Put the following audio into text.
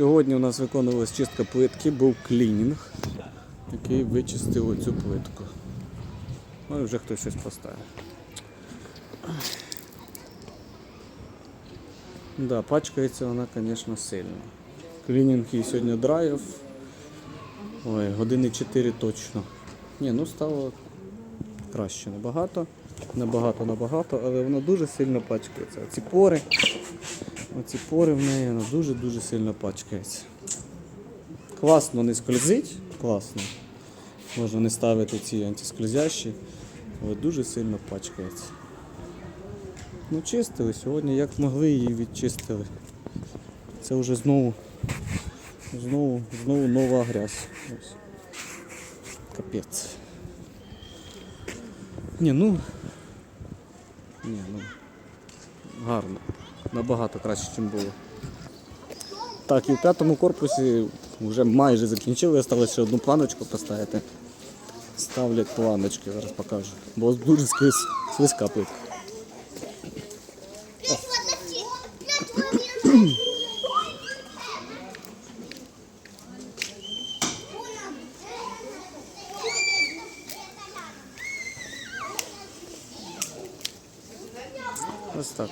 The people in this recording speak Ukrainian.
Сьогодні у нас виконувалась чистка плитки, був клінінг, який вичистив оцю плитку. Ну і вже хтось щось поставив. Да, пачкається вона, звісно, сильно. Клінінг її сьогодні драйв. Ой, години 4 точно. Ні, ну стало краще набагато. Набагато, набагато, але вона дуже сильно пачкається. Ці пори, оці пори в неї вона дуже-дуже сильно пачкається. Класно не скользить, класно. Можна не ставити ці антискользящі, але дуже сильно пачкається. Ну, чистили сьогодні, як могли її відчистили. Це вже знову, знову, знову нова грязь. Ось. Капець. Ні, ну. Ні, ну. Гарно. Набагато краще, ніж було. Так, і в п'ятому корпусі вже майже закінчили, залишилося ще одну планочку поставити. Ставлять планочки, зараз покажу. Бо дуже слиз, слизька плитка. Ось так.